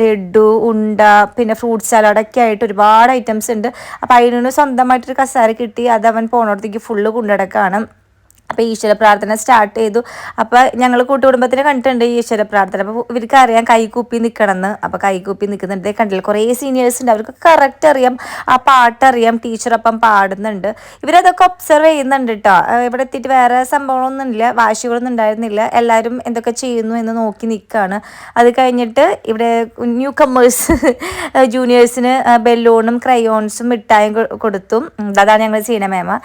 ലഡു ഉണ്ട പിന്നെ ഫ്രൂട്ട് സലാഡൊക്കെ ആയിട്ട് ഒരുപാട് ഐറ്റംസ് ഉണ്ട്. അപ്പോൾ അതിനു സ്വന്തമായിട്ടൊരു കസാര കിട്ടി. അത് അവൻ പോണോടത്തേക്ക് ഫുള്ള് കൊണ്ടുനടക്കാണ്. അപ്പോൾ ഈശ്വര പ്രാർത്ഥന സ്റ്റാർട്ട് ചെയ്തു. അപ്പോൾ ഞങ്ങൾ കൂട്ടുകുടുംബത്തിനെ കണ്ടിട്ടുണ്ട് ഈശ്വര പ്രാർത്ഥന. അപ്പോൾ ഇവർക്ക് അറിയാം കൈകൂപ്പി നിൽക്കണമെന്ന് അപ്പോൾ കൈകൂപ്പി നിൽക്കുന്നുണ്ട് കണ്ടില്ല കുറേ സീനിയേഴ്സ് ഉണ്ട്. അവർക്ക് കറക്റ്റ് അറിയാം. ആ പാട്ട് അറിയാം. ടീച്ചറൊപ്പം പാടുന്നുണ്ട്. ഇവരതൊക്കെ ഒബ്സർവ് ചെയ്യുന്നുണ്ട് കേട്ടോ ഇവിടെ എത്തിയിട്ട് വേറെ സംഭവങ്ങളൊന്നുമില്ല വാശികളൊന്നും ഉണ്ടായിരുന്നില്ല. എല്ലാവരും എന്തൊക്കെ ചെയ്യുന്നു എന്ന് നോക്കി നിൽക്കുകയാണ് അത് കഴിഞ്ഞിട്ട് ഇവിടെ ന്യൂ കമ്മേഴ്സ് ജൂനിയേഴ്സിന് ബലൂണും ക്രയോൺസും മിഠായും കൊടുത്തും. അതാണ് ഞങ്ങൾ സീന മേമ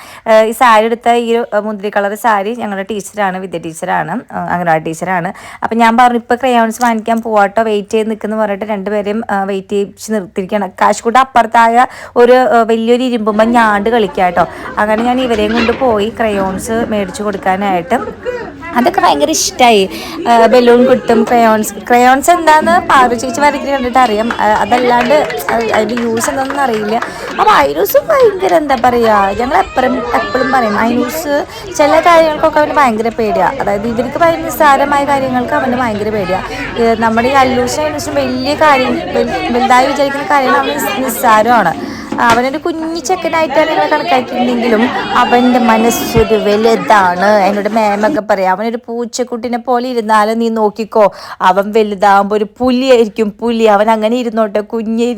ഈ സാരി എടുത്ത ഈ മുന്തിരി കളർ സാരി ഞങ്ങളുടെ ടീച്ചറാണ് വിദ്യ ടീച്ചറാണ് അംഗനവാടി ടീച്ചറാണ്. അപ്പം ഞാൻ പറഞ്ഞു ഇപ്പോൾ ക്രയോൺസ് വാങ്ങിക്കാൻ പോവാട്ടോ വെയിറ്റ് ചെയ്ത് നിൽക്കുന്നു പറഞ്ഞിട്ട് രണ്ടുപേരെയും വെയിറ്റ് ചെയ്യിച്ച് നിർത്തിയിരിക്കുകയാണ്. കാശുകൂട്ട് അപ്പുറത്തായ ഒരു വലിയൊരു ഇരുമ്പുമ്പോൾ ഞാണ്ട് കളിക്കാട്ടോ. അങ്ങനെ ഞാൻ ഇവരെയും കൊണ്ട് പോയി ക്രയോൺസ് മേടിച്ചു കൊടുക്കാനായിട്ട്. അതൊക്കെ ഭയങ്കര ഇഷ്ടമായി ബലൂൺ കിട്ടും ക്രയോൺസ് ക്രയോൺസ് എന്താന്ന് പാറു ചേച്ചി വരയ്ക്കുന്ന കണ്ടിട്ട് അറിയാം. അതല്ലാണ്ട് അത് അതിന്റെ യൂസ് എന്താണെന്ന് അറിയില്ല. അപ്പോൾ ഐനൂസ് ഭയങ്കര എന്താ പറയുക ഞങ്ങൾ എപ്പോഴും എപ്പോഴും പറയും ഐനൂസ് ചില കാര്യങ്ങൾക്കൊക്കെ അവന് ഭയങ്കര പേടിയാണ് അതായത് ഇവർക്ക് ഭയങ്കര നിസ്സാരമായ കാര്യങ്ങൾക്ക് അവന് ഭയങ്കര പേടിയാണ് നമ്മുടെ ഈ അല്ലൂസും ഐനൂസും വലിയ കാര്യം വലുതായി വിചാരിക്കുന്ന കാര്യങ്ങൾ അവന് നിസ്- നിസ്സാരമാണ്. അവനൊരു കുഞ്ഞു ചെക്കനായിട്ടാണ് എന്നെ കണക്കാക്കിയിട്ടുണ്ടെങ്കിലും അവന്റെ മനസ്സൊരു വലുതാണ്. എന്നോട് മേമൊക്കെ പറയാം അവനൊരു പൂച്ചക്കുട്ടിനെ പോലെ ഇരുന്നാലും നീ നോക്കിക്കോ. അവൻ വലുതാകുമ്പോൾ ഒരു പുലിയായിരിക്കും പുലി. അവൻ അങ്ങനെ ഇരുന്നോട്ടെ കുഞ്ഞ്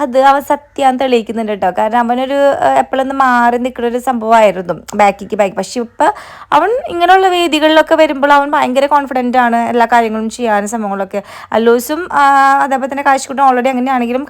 അത് അവൻ സത്യം തെളിയിക്കുന്നുണ്ട് കേട്ടോ. കാരണം അവനൊരു എപ്പോഴൊന്ന് മാറി നിൽക്കുന്ന ഒരു സംഭവമായിരുന്നു. ബാക്കിക്ക് ബാക്കി. പക്ഷെ ഇപ്പം അവൻ ഇങ്ങനെയുള്ള വേദികളിലൊക്കെ വരുമ്പോൾ അവൻ ഭയങ്കര കോൺഫിഡന്റ് ആണ് എല്ലാ കാര്യങ്ങളും ചെയ്യാനും സംഭവങ്ങളൊക്കെ. അല്ലൂസും അതേപോലെ തന്നെ കാശിക്കുട്ടും ഓൾറെഡി അങ്ങനെയാണെങ്കിലും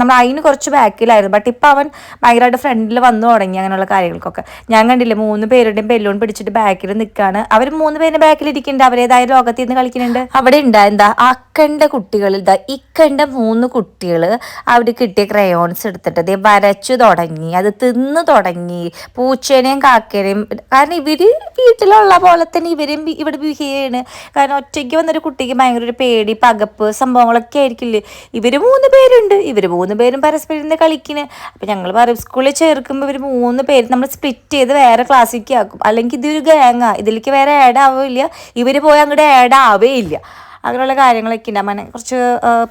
നമ്മൾ അതിന് കുറച്ച് ബാക്കിലായിരുന്നു. ബട്ട് ഇപ്പം അവൻ ഭയങ്കരമായിട്ട് ഫ്രണ്ടിൽ വന്നു തുടങ്ങി അങ്ങനെയുള്ള കാര്യങ്ങൾക്കൊക്കെ. ഞാൻ കണ്ടില്ലേ മൂന്ന് പേരുടെയും ബെല്ലൂൺ പിടിച്ചിട്ട് ബാക്കിൽ നിൽക്കുകയാണ് അവർ മൂന്ന് പേരുടെ ബാക്കിൽ ഇരിക്കുന്നുണ്ട് അവരേതായ ലോകത്തിൽ നിന്ന് കളിക്കുന്നുണ്ട്. അവിടെ ഉണ്ടായെന്താ അക്കണ്ട കുട്ടികൾ ഇതാ ഇക്കണ്ട മൂന്ന് കുട്ടികൾ അവർ കിട്ടിയ ക്രയോൺസ് എടുത്തിട്ട് ദേ വരച്ചു തുടങ്ങി. അത് തിന്ന് തുടങ്ങി. പൂച്ചേനെയും കാക്കേനെയും കാരണം ഇവർ വീട്ടിലുള്ള പോലെ തന്നെ ഇവരും ഇവിടെ ബിഹേവ് ചെയ്യണ്. കാരണം ഒറ്റയ്ക്ക് വന്നൊരു കുട്ടിക്ക് ഭയങ്കര ഒരു പേടി പകപ്പ് സംഭവങ്ങളൊക്കെ ആയിരിക്കില്ലേ? ഇവർ മൂന്ന് പേരുണ്ട്. ഇവർ മൂന്ന് പേരും പരസ്പരം ഇരുന്ന് കളിക്കുന്നത് അപ്പം ഞങ്ങൾ പറയും സ്കൂളിൽ ചേർക്കുമ്പോൾ ഇവർ മൂന്ന് പേര് നമ്മൾ സ്പ്ലിറ്റ് ചെയ്ത് വേറെ ക്ലാസ്സിലേക്ക് ആക്കും. അല്ലെങ്കിൽ ഇതൊരു ഗാങ്ങാ ഇതിലേക്ക് വേറെ ആഡ് ആവില്ല ഇവർ പോയി അങ്ങോട്ട് ആഡ് ആവേ ഇല്ല അങ്ങനെയുള്ള കാര്യങ്ങളൊക്കെ ഉണ്ട്. അങ്ങനെ കുറച്ച്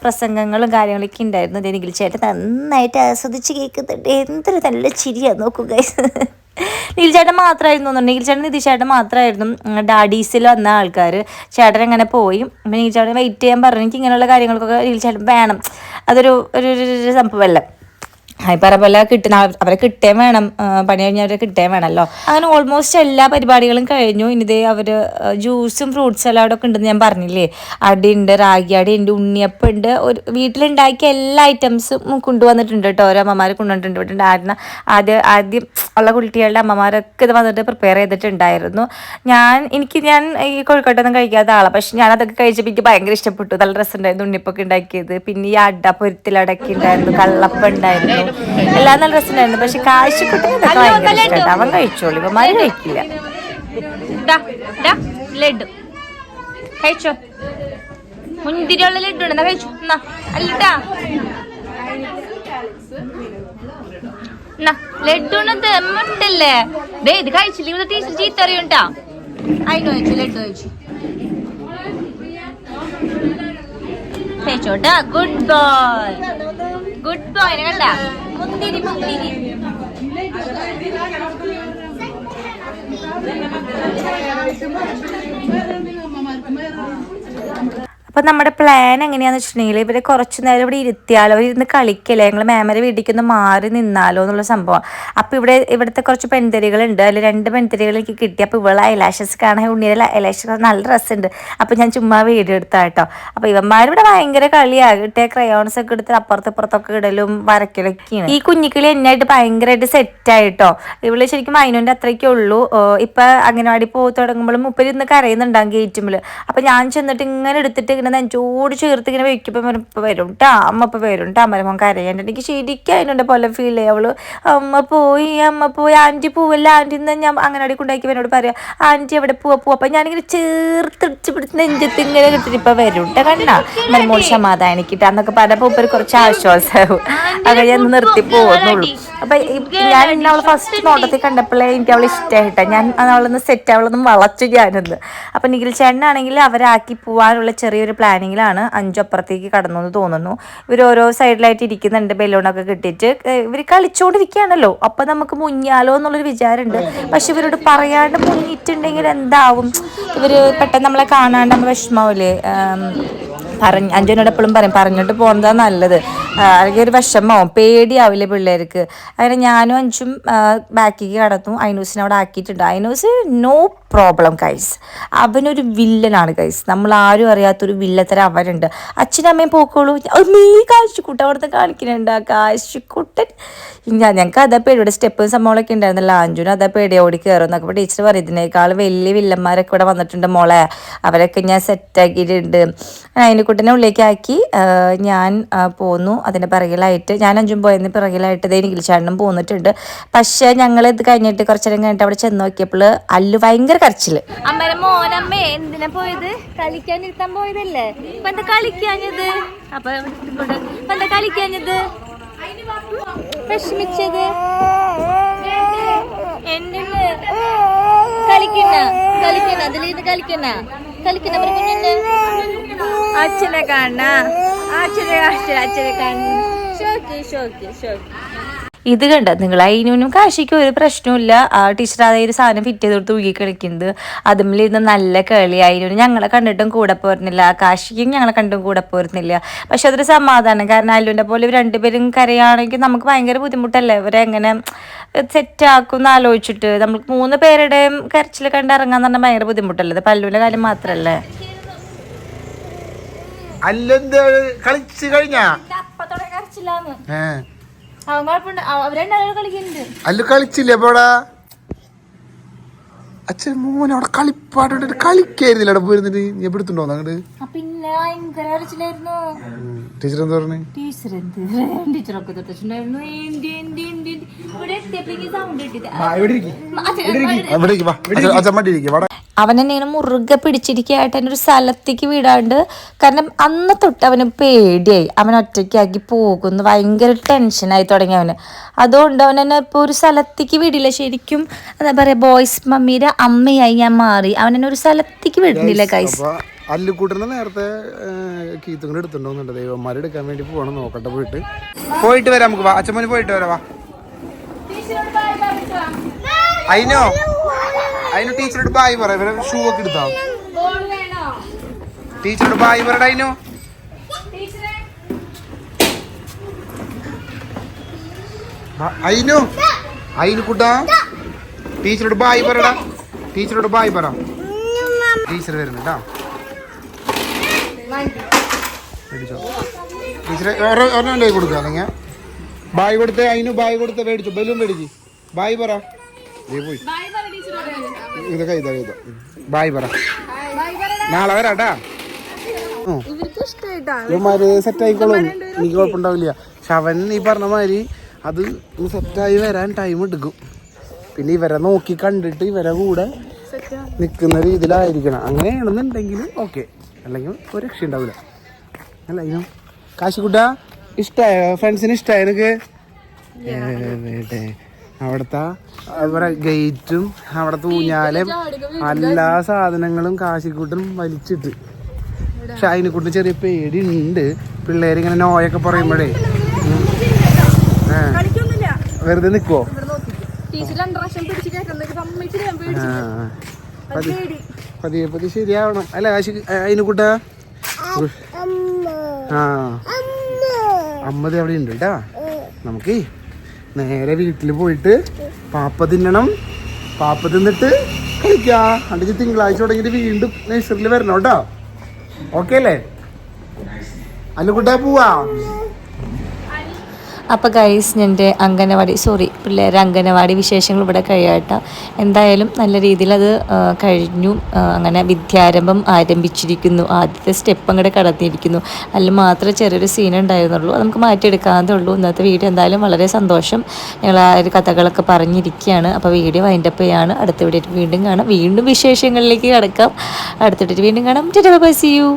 പ്രസംഗങ്ങളും കാര്യങ്ങളൊക്കെ ഉണ്ടായിരുന്നു ദേ ചേട്ടൻ. നന്നായിട്ട് ആസ്വദിച്ച് കേൾക്കുന്നുണ്ട്. എന്തൊരു നല്ല ചിരിയാണ് നോക്കൂ ഗൈസ് നീൽ ചേട്ടൻ മാത്രമായിരുന്നു തോന്നുന്നു. നീൽ ചേട്ടൻ നിധി ചേട്ടൻ മാത്രമായിരുന്നു ഡാഡീസിൽ വന്ന ആൾക്കാർ ചേട്ടൻ അങ്ങനെ പോയി. പിന്നെ നീൽ ചേട്ടൻ വെയിറ്റ് ചെയ്യാൻ പറഞ്ഞു. എനിക്ക് ഇങ്ങനെയുള്ള കാര്യങ്ങൾക്കൊക്കെ നീൽ ചേട്ടൻ വേണം. അതൊരു ഒരു സംഭവമല്ല. ഹായ് പറ പോലെ കിട്ടുന്ന അവരെ കിട്ടേ വേണം പണി പണി കഴിഞ്ഞവരെ കിട്ടേ വേണമല്ലോ അങ്ങനെ ഓൾമോസ്റ്റ് എല്ലാ പരിപാടികളും കഴിഞ്ഞു. ഇനിതേ അവർ ജ്യൂസും ഫ്രൂട്ട് സലാഡൊക്കെ ഉണ്ടെന്ന് ഞാൻ പറഞ്ഞില്ലേ? അടി ഉണ്ട് റാഗി അടി ഉണ്ട് ഉണ്ണിയപ്പം ഉണ്ട്. ഒരു വീട്ടിലുണ്ടാക്കിയ എല്ലാ ഐറ്റംസും കൊണ്ടുവന്നിട്ടുണ്ട് കേട്ടോ. ഓരോ അമ്മമാർ കൊണ്ടുവന്നിട്ടുണ്ട്. ഇവിടെ ആദ്യം ആദ്യം ഉള്ള കുട്ടികളുടെ അമ്മമാരൊക്കെ ഇത് വന്നിട്ട് പ്രിപ്പയർ ചെയ്തിട്ടുണ്ടായിരുന്നു. ഞാൻ എനിക്ക് ഞാൻ ഈ കോഴിക്കോട്ടൊന്നും കഴിക്കാത്ത ആളാണ് പക്ഷെ ഞാൻ അതൊക്കെ കഴിച്ചപ്പോൾ എനിക്ക് ഭയങ്കര ഇഷ്ടപ്പെട്ടു. നല്ല രസം ഉണ്ടായിരുന്നു ഉണ്ണിപ്പൊക്കെ ഉണ്ടാക്കിയത്. പിന്നെ ഈ അട പൊരുത്തിലടക്കി ഉണ്ടായിരുന്നു കള്ളപ്പം ഉണ്ടായിരുന്നു. എല്ലാം നല്ല രസമുണ്ടായിരുന്നു. പക്ഷെ കാശിക്കുട്ടിന് ഇതൊക്കെ ഭയങ്കര ഇഷ്ടമായിട്ട്. അവൻ കഴിച്ചോളൂ. ഇവന്മാര് കഴിക്കില്ല. ലഡു കഴിച്ചോ? മുന്തിരിയുള്ള ലഡു ഉണ്ട്? കഴിച്ചു. അല്ലട്ടാ ലഡുണ് ദമ്മുണ്ടല്ലേ ദേ ഇത് കഴിച്ചില്ല? ടീച്ചർ ചീത്ത അറിയുണ്ടാ അതിന് കഴിച്ചു ലഡു കഴിച്ചു. കഴിച്ചോട്ടാ ഗുഡ് ബോയ്. ഗുഡ് ബോയ് കണ്ട? മുന്തിരി മുന്തിരി. അപ്പൊ നമ്മുടെ പ്ലാൻ എങ്ങനെയാണെന്ന് വെച്ചിട്ടുണ്ടെങ്കിൽ ഇവരെ കുറച്ച് നേരം ഇവിടെ ഇരുത്തിയാലോ? ഇരുന്ന് കളിക്കല്ലേ? ഞങ്ങൾ മാമരെ വീട്ടിലേക്ക് ഒന്ന് മാറി നിന്നാലോ എന്നുള്ള സംഭവം. അപ്പോൾ ഇവിടെ ഇവിടുത്തെ കുറച്ച് പെൺതരികളുണ്ട്. അതിൽ രണ്ട് പെൺതരികൾ എനിക്ക് കിട്ടി. അപ്പോൾ ഇവളെ എലാഷസ് കാണാൻ ഉണ്ണിയുടെ എലാഷസ് നല്ല രസമുണ്ട്. അപ്പോൾ ഞാൻ ചുമ്മാ വീഡിയോ എടുത്താ കേട്ടോ അപ്പോൾ ഇവന്മാരിവിടെ ഭയങ്കര കിട്ടിയ ക്രയോൺസ് ഒക്കെ എടുത്ത് അപ്പുറത്ത് ഇപ്പുറത്തൊക്കെ ഇടലും വരക്കലൊക്കെയാണ്. ഈ കുഞ്ഞിക്കിളി എന്നായിട്ട് ഭയങ്കരമായിട്ട് സെറ്റായിട്ടോ ഇവൾ ശരിക്കും മൈനുവിന്റെ അത്രയ്ക്കേ ഉള്ളൂ. ഇപ്പം അംഗനവാടി പോയി തുടങ്ങുമ്പോഴും മുപ്പരി ഇന്ന് കരയുന്നുണ്ടാകും ഗേറ്റുമ്പിൽ അപ്പം ഞാൻ ചെന്നിട്ട് ഇങ്ങനെ എടുത്തിട്ട് ഇങ്ങനെ നെഞ്ചോട് ചേർത്ത് ഇങ്ങനെ വെക്കുമ്പോൾ ഇപ്പൊ വരും ട്ടാ അമ്മ ഇപ്പം വരും ട്ടാ അമ്മ കരയാണ്ട്. എനിക്ക് ശരിക്കും അതിനുണ്ട് പോലെ ഫീൽ ചെയ്യും. അവൾ അമ്മ പോയി അമ്മ പോയി ആന്റി പോവല്ല ആന്റി എന്ന് ഞാൻ അങ്ങനെ അവിടെ കൊണ്ടാക്കി എന്നോട് പറയാം. ആന്റി അവിടെ പോവാ പോവാ. അപ്പം ഞാനിങ്ങനെ ചേർത്തിടിച്ച് പിടിച്ച് നെഞ്ചത്ത് ഇങ്ങനെ കിട്ടിട്ട് ഇപ്പം വരും ട്ടാ കണ്ണാ. മരുമോൾ സമാധാനിക്കിട്ട് എന്നൊക്കെ പറഞ്ഞപ്പോൾ ഇപ്പം കുറച്ച് ആശ്വാസമാവും അങ്ങനെ ഞാൻ നിർത്തി പോകുന്നുള്ളൂ അപ്പൊ ഞാൻ ഇന്ന് അവൾ ഫസ്റ്റ് നോട്ടത്തിൽ കണ്ടപ്പോഴേ എനിക്ക് അവളെ ഇഷ്ടമായിട്ടാ ഞാൻ അവളൊന്ന് സെറ്റ് അവളൊന്നും വളച്ചു ഞാനൊന്ന്. അപ്പൊ നിഖിൽ ചേട്ടനാണെങ്കിൽ അവരാക്കി പോവാനുള്ള ചെറിയൊരു പ്ലാനിങ്ങിലാണ് അഞ്ചപ്പുറത്തേക്ക് കടന്നു എന്ന് തോന്നുന്നു. ഇവർ ഓരോ സൈഡിലായിട്ട് ഇരിക്കുന്നുണ്ട് ബലൂണൊക്കെ കിട്ടിയിട്ട്. ഇവർ കളിച്ചുകൊണ്ടിരിക്കുകയാണല്ലോ അപ്പൊ നമുക്ക് മുങ്ങിയാലോ എന്നുള്ളൊരു വിചാരമുണ്ട്. പക്ഷെ ഇവരോട് പറയാണ്ട് മുങ്ങിയിട്ടുണ്ടെങ്കിൽ എന്താവും? ഇവർ പെട്ടെന്ന് നമ്മളെ കാണാണ്ട് നമ്മൾ വിഷമാവില്ലേ പറഞ്ഞ് അഞ്ജനോട് എപ്പോഴും പറയും പറഞ്ഞിട്ട് പോകുന്നതാ നല്ലത്. അല്ലെങ്കിൽ ഒരു വിഷമോ പേടിയാവില്ലേ പിള്ളേർക്ക്. അങ്ങനെ ഞാനും അഞ്ചും ബാക്കിക്ക് കടന്നു. ഐനൂസിനെ അവിടെ ആക്കിയിട്ടുണ്ട്. ഐനൂസ് നോ പ്രോബ്ലം കൈസ് അവനൊരു വില്ലനാണ് കൈസ് നമ്മൾ ആരും അറിയാത്തൊരു വില്ലത്തരം അവനുണ്ട് അച്ഛനും അമ്മയും പോക്കോളൂ. മീ കാശിക്കുട്ട അവിടുത്തെ കാണിക്കുന്നുണ്ട് ആ കാശിക്കുട്ടൻ ഞാൻ ഞങ്ങൾക്ക് അതാ പേടി. ഇവിടെ സ്റ്റെപ്പും സംഭവങ്ങളൊക്കെ ഉണ്ടായിരുന്നല്ലോ. അഞ്ചുനും അതാ പേടി. ഓടി കയറും എന്നൊക്കെ ടീച്ചർ പറയും. ഇതിനേക്കാൾ വലിയ വില്ലന്മാരൊക്കെ ഇവിടെ വന്നിട്ടുണ്ട് മോളെ. അവരൊക്കെ ഞാൻ സെറ്റാക്കിയിട്ടുണ്ട് അതിനെക്കുട്ടനെ ഉള്ളിലേക്ക് ആക്കി. ഞാൻ പോന്നു. അതിന്റെ പിറകിലായിട്ട് ഞാൻ അഞ്ചും പോയതിന് പിറകിലായിട്ട് ഇതേ നികിൽച്ചാണ്ടും പോന്നിട്ടുണ്ട്. പക്ഷേ ഞങ്ങൾ ഇത് കഴിഞ്ഞിട്ട് കുറച്ചു നേരം കഴിഞ്ഞിട്ട് അവിടെ ചെന്ന് നോക്കിയപ്പോൾ അല്ലു ഭയങ്കര കരച്ചിൽ. അമ്മയുടെ മോനമ്മേ എന്തിനാ പോയത്? കളിക്കാൻ ഇരുത്താൻ പോയതല്ലേ? ഇപ്പൊ എന്താ കളിക്കാഞ്ഞത്? അപ്പൊ എന്താ കളിക്കാഞ്ഞത്? വിഷമിച്ചത്? എന്നെ കളിക്കണ കളിക്കണ അതിലിരുന്ന് കളിക്കണ കളിക്കണ അച്ഛനെ കാണണ അച്ഛനെ അച്ഛനെ കാണുന്നു ഷോക്ക് ഷോക്ക് ഷോക്ക്. ഇത് കണ്ട നിങ്ങൾ അതിനും കാശിക്കും ഒരു പ്രശ്നമില്ല ആ ടീച്ചർ അതായത് ഒരു സാധനം ഫിറ്റ് ചെയ്ത് കൊടുത്ത് തൂക്കി കളിക്കുന്നത്. അതുമ്മിലിരുന്ന് നല്ല കളി അതിനും ഞങ്ങളെ കണ്ടിട്ടും കൂടെ പോരുന്നില്ല. കാശിക്കും ഞങ്ങളെ കണ്ടും കൂടെ പോരുന്നില്ല. പക്ഷെ അതൊരു സമാധാനം. കാരണം അല്ലുവിന്റെ പോലെ ഇവർ രണ്ടുപേരും കരയാണെങ്കിൽ നമുക്ക് ഭയങ്കര ബുദ്ധിമുട്ടല്ലേ? ഇവരെ എങ്ങനെ സെറ്റാക്കും എന്ന് ആലോചിച്ചിട്ട് നമ്മൾ മൂന്ന് പേരുടെയും കരച്ചിൽ കണ്ട് ഇറങ്ങാന്ന് പറഞ്ഞാൽ ഭയങ്കര ബുദ്ധിമുട്ടല്ലേ? ഇത് പല്ലുവിന്റെ കാര്യം മാത്രമല്ലേ അല്ലെന്ത് കളിച്ചു കഴിഞ്ഞാ? അപ്പത്തോടെ അവരെ കളിക്കുന്നുണ്ട്. അല്ല കളിച്ചില്ലേ? അപ്പോടാ അച്ഛൻ മോനെ അവിടെ കളിപ്പാട്ടുണ്ട് കളിക്കായിരുന്നില്ല. അവിടെ പോയിരുന്നിട്ട് നീ എവിടെ എടുത്തുണ്ടോ അങ്ങോട്ട് ടീച്ചർ എന്താ പറഞ്ഞു? ടീച്ചർ എന്ത്? ടീച്ചറൊക്കെ തൊട്ടിട്ടുണ്ടായിരുന്നു അവൻ എന്നെ ഇങ്ങനെ മുറുകെ പിടിച്ചിരിക്കുകയായിട്ട് അതിനൊരു ഒരു സ്ഥലത്തേക്ക് വിടാണ്ട് കാരണം അന്ന് തൊട്ട് അവന് പേടിയായി. അവൻ ഒറ്റയ്ക്കാക്കി പോകുന്നു. ഭയങ്കര ടെൻഷനായി തുടങ്ങി അവന്. അതുകൊണ്ട് അവൻ എന്നെ ഇപ്പോൾ ഒരു സ്ഥലത്തേക്ക് വിടില്ല. ശരിക്കും എന്താ പറയുക ബോയ്സ് മമ്മിയുടെ അമ്മയായി ഞാൻ മാറി. അവൻ എന്നെ ഒരു സ്ഥലത്തേക്ക് വിടുന്നില്ല കൈസ് അല്ലുകൂട്ടുന്ന നേരത്തെ കീത്തും കൂടെ എടുത്തിട്ടുണ്ടോന്നുണ്ട്. ദൈവന്മാരെ എടുക്കാൻ വേണ്ടി പോകണം നോക്കട്ടെ പോയിട്ട് പോയിട്ട് വരാം നമുക്ക് അച്ഛമ്മന് പോയിട്ട് വരാം വാ. അതിനോ അതിന് ടീച്ചറോട് ബായ് പറ. ഇവരെ ഷൂ ഒക്കെ എടുത്താ? ടീച്ചറോട് ബായ് പറയട അതിനോ അതിനോ അയിനു? കൂട്ടാ ടീച്ചറോട് ബായ് പറടാ ടീച്ചറോട് ബായ് പറ. ടീച്ചർ വരുന്നുണ്ടാ മേടിച്ചോ ടീച്ചറെ വേറെ ഒരെണ്ണല്ലേ കൊടുക്കുക അല്ലെങ്കിൽ ബായ് കൊടുത്ത് അതിന് ബായ് കൊടുത്ത് മേടിച്ചു ബലൂൺ മേടിച്ചു ബായ് പറ. പോയി. ഇതൊക്കെ ഇതാ ഇതാ. ബായ് പറ. നാളെ വരാട്ടാ സെറ്റ് ആയിക്കോളും. എനിക്ക് കുഴപ്പമുണ്ടാവില്ല. പക്ഷെ അവൻ ഈ പറഞ്ഞ മാതിരി അത് സെറ്റായി വരാൻ ടൈം എടുക്കും. പിന്നെ ഇവരെ നോക്കി കണ്ടിട്ട് ഇവരെ കൂടെ നിൽക്കുന്ന രീതിയിലായിരിക്കണം. അങ്ങനെയാണെന്നുണ്ടെങ്കിൽ ഓക്കെ അല്ലെങ്കിൽ ഒരു രക്ഷ ഉണ്ടാവില്ല. അല്ല ഇതിനും കാശിക്കുട്ട ഇഷ്ടമായോ ഫ്രണ്ട്സിന് ഇഷ്ടമായ എനിക്ക് അവിടുത്തെ അവരെ ഗേറ്റും അവിടുത്തെ ഊഞ്ഞാലും എല്ലാ സാധനങ്ങളും കാശിക്കൂട്ടും വലിച്ചിട്ട്. പക്ഷെ അതിനെക്കുറിച്ച് ചെറിയ പേടി ഉണ്ട് പിള്ളേരിങ്ങനെ നോയൊക്കെ പറയുമ്പോഴേ. വെറുതെ നിൽക്കുവോ ടീച്ചർ രണ്ടു പ്രാവശ്യം പതിയെ പതി ശരിയാവണം. അല്ല കാശി അതിനെക്കൂട്ട ആ. അമ്മത് അവിടെ ഉണ്ട് കേട്ടാ. നമുക്ക് നേരെ വീട്ടിൽ പോയിട്ട് പാപ്പ തിന്നണം. പാപ്പ തിന്നിട്ട് കളിക്കാ. അല്ലെങ്കിൽ തിങ്കളാഴ്ച തുടങ്ങിയിട്ട് വീണ്ടും നഴ്സറിയിൽ വരണം കേട്ടോ. ഓക്കെ അല്ലേ? അല്ല അല്ലുകുട്ടാ പോവാ. അപ്പോൾ ഗൈസ് എന്റെ അംഗനവാടി സോറി പിള്ളേരെ അംഗനവാടി വിശേഷങ്ങൾ ഇവിടെ കഴിയാട്ട. എന്തായാലും നല്ല രീതിയിൽ അത് കഴിഞ്ഞു. അങ്ങനെ വിദ്യാരംഭം ആരംഭിച്ചിരിക്കുന്നു. ആദ്യത്തെ സ്റ്റെപ്പ് അങ്ങോട്ട് കടന്നിരിക്കുന്നു. അതിൽ മാത്രമേ ചെറിയൊരു സീൻ ഉണ്ടായിരുന്നുള്ളൂ. അത് നമുക്ക് മാറ്റിയെടുക്കാതെ ഉള്ളൂ. ഇന്നത്തെ വീഡിയോ എന്തായാലും വളരെ സന്തോഷം. ഞങ്ങൾ ആ ഒരു കഥകളൊക്കെ പറഞ്ഞിരിക്കുകയാണ്. അപ്പോൾ വീഡിയോ വൈൻഡപ്പ് ചെയ്യാണ്. അടുത്ത വീഡിയോ വീണ്ടും കാണാം. വീണ്ടും വിശേഷങ്ങളിലേക്ക് കിടക്കാം. അടുത്തിട്ട് വീണ്ടും കാണാം. By C U